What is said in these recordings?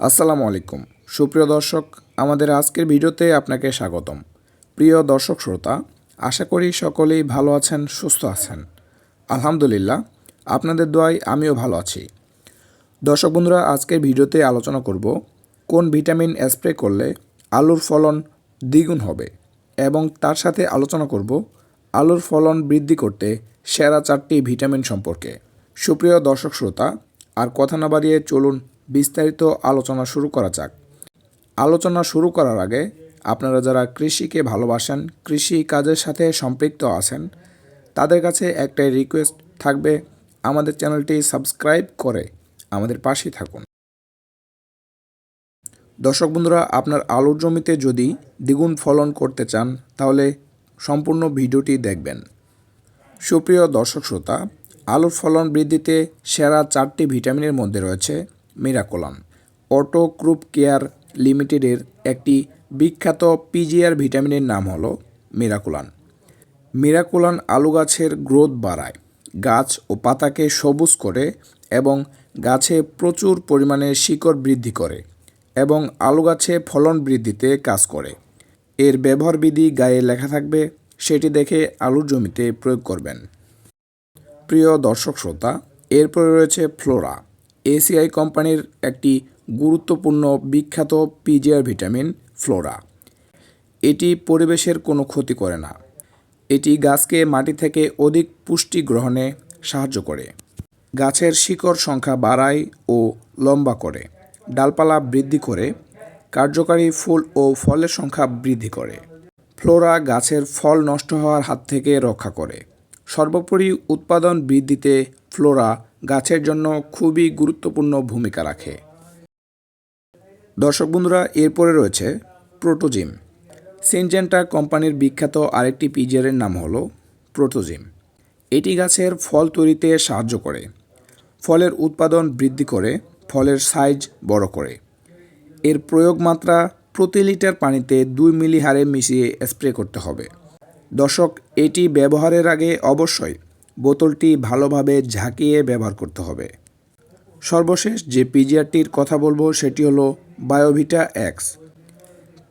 আসসালামু আলাইকুম। সুপ্রিয় দর্শক, আমাদের আজকের ভিডিওতে আপনাকে স্বাগতম। প্রিয় দর্শক শ্রোতা, আশা করি সকলেই ভালো আছেন, সুস্থ আছেন। আলহামদুলিল্লাহ, আপনাদের দোয়ায় আমিও ভালো আছি। দর্শক বন্ধুরা, আজকের ভিডিওতে আলোচনা করব কোন ভিটামিন স্প্রে করলে আলুর ফলন দ্বিগুণ হবে এবং তার সাথে আলোচনা করব আলুর ফলন বৃদ্ধি করতে সেরা চারটি ভিটামিন সম্পর্কে। সুপ্রিয় দর্শক শ্রোতা, আর কথা না বাড়িয়ে চলুন বিস্তারিত আলোচনা শুরু করা যাক। আলোচনা শুরু করার আগে আপনারা যারা কৃষিকে ভালোবাসেন, কৃষি কাজের সাথে সম্পৃক্ত আছেন, তাদের কাছে একটাই রিকোয়েস্ট থাকবে, আমাদের চ্যানেলটি সাবস্ক্রাইব করে আমাদের পাশেই থাকুন। দর্শক বন্ধুরা, আপনার আলুর জমিতে যদি দ্বিগুণ ফলন করতে চান, তাহলে সম্পূর্ণ ভিডিওটি দেখবেন। সুপ্রিয় দর্শক শ্রোতা, আলুর ফলন বৃদ্ধিতে সেরা চারটি ভিটামিনের মধ্যে রয়েছে মিরাকোলান অটো ক্রুপ কেয়ার লিমিটেডের একটি বিখ্যাত পিজিআর ভিটামিনের নাম হলো মিরাকুলান। মিরাকুলান আলু গাছের গ্রোথ বাড়ায়। গাছ ও পাতাকে সবুজ করে এবং গাছে প্রচুর পরিমাণে শিকড় বৃদ্ধি করে এবং আলু গাছে ফলন বৃদ্ধিতে কাজ করে। এর ব্যবহার বিধি গায়ে লেখা থাকবে, সেটি দেখে আলুর জমিতে প্রয়োগ করবেন। প্রিয় দর্শক শ্রোতা এরপরে রয়েছে ফ্লোরা। এসিআই কোম্পানির একটি গুরুত্বপূর্ণ বিখ্যাত পিজিআর ভিটামিন ফ্লোরা। এটি পরিবেশের কোনো ক্ষতি করে না। এটি গাছকে মাটি থেকে অধিক পুষ্টি গ্রহণে সাহায্য করে। গাছের শিকড় সংখ্যা বাড়ায় ও লম্বা করে। ডালপালা বৃদ্ধি করে। কার্যকারী ফুল ও ফলের সংখ্যা বৃদ্ধি করে। ফ্লোরা গাছের ফল নষ্ট হওয়ার হাত থেকে রক্ষা করে। সর্বোপরি উৎপাদন বৃদ্ধিতে ফ্লোরা গাছের জন্য খুবই গুরুত্বপূর্ণ ভূমিকা রাখে। দর্শক বন্ধুরা, এরপরে রয়েছে প্রোটোজিম। সিনজেন্টা কোম্পানির বিখ্যাত আরেকটি পিজিআরের নাম হলো প্রোটোজিম। এটি গাছের ফল তৈরিতে সাহায্য করে। ফলের উৎপাদন বৃদ্ধি করে, ফলের সাইজ বড় করে। এর প্রয়োগ মাত্রা প্রতি লিটার পানিতে দুই মিলি হারে মিশিয়ে স্প্রে করতে হবে। দর্শক, এটি ব্যবহারের আগে অবশ্যই বোতলটি ভালোভাবে ঝাঁকিয়ে ব্যবহার করতে হবে। সর্বশেষ যে পিজিআরটির কথা বলব সেটি হলো বায়োভিটা এক্স।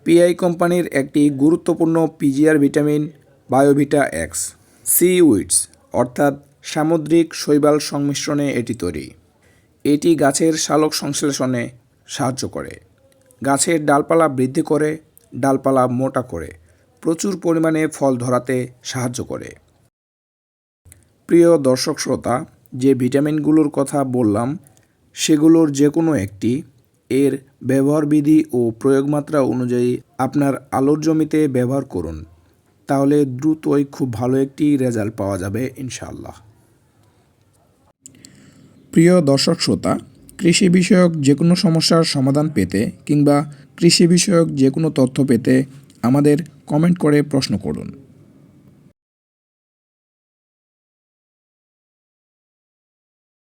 পিআই কোম্পানির একটি গুরুত্বপূর্ণ PGR vitamin Biovita X, seaweeds অর্থাৎ সামুদ্রিক শৈবাল সংমিশ্রণে এটি তৈরি। এটি গাছের শালক সংশ্লেষণে সাহায্য করে। গাছের ডালপালা বৃদ্ধি করে, ডালপালা মোটা করে, প্রচুর পরিমাণে ফল ধরাতে সাহায্য করে। প্রিয় দর্শক শ্রোতা, যে ভিটামিনগুলোর কথা বললাম, সেগুলোর যে কোনো একটি, এর ব্যবহার বিধি ও প্রয়োগমাত্রা অনুযায়ী আপনার আলোর জমিতে ব্যবহার করুন। তাহলে দ্রুতই খুব ভালো একটি রেজাল্ট পাওয়া যাবে, ইনশাআল্লাহ। প্রিয় দর্শক শ্রোতা, কৃষি বিষয়ক যে কোনো সমস্যার সমাধান পেতে কিংবা কৃষি বিষয়ক যে কোনো তথ্য পেতে আমাদের কমেন্ট করে প্রশ্ন করুন।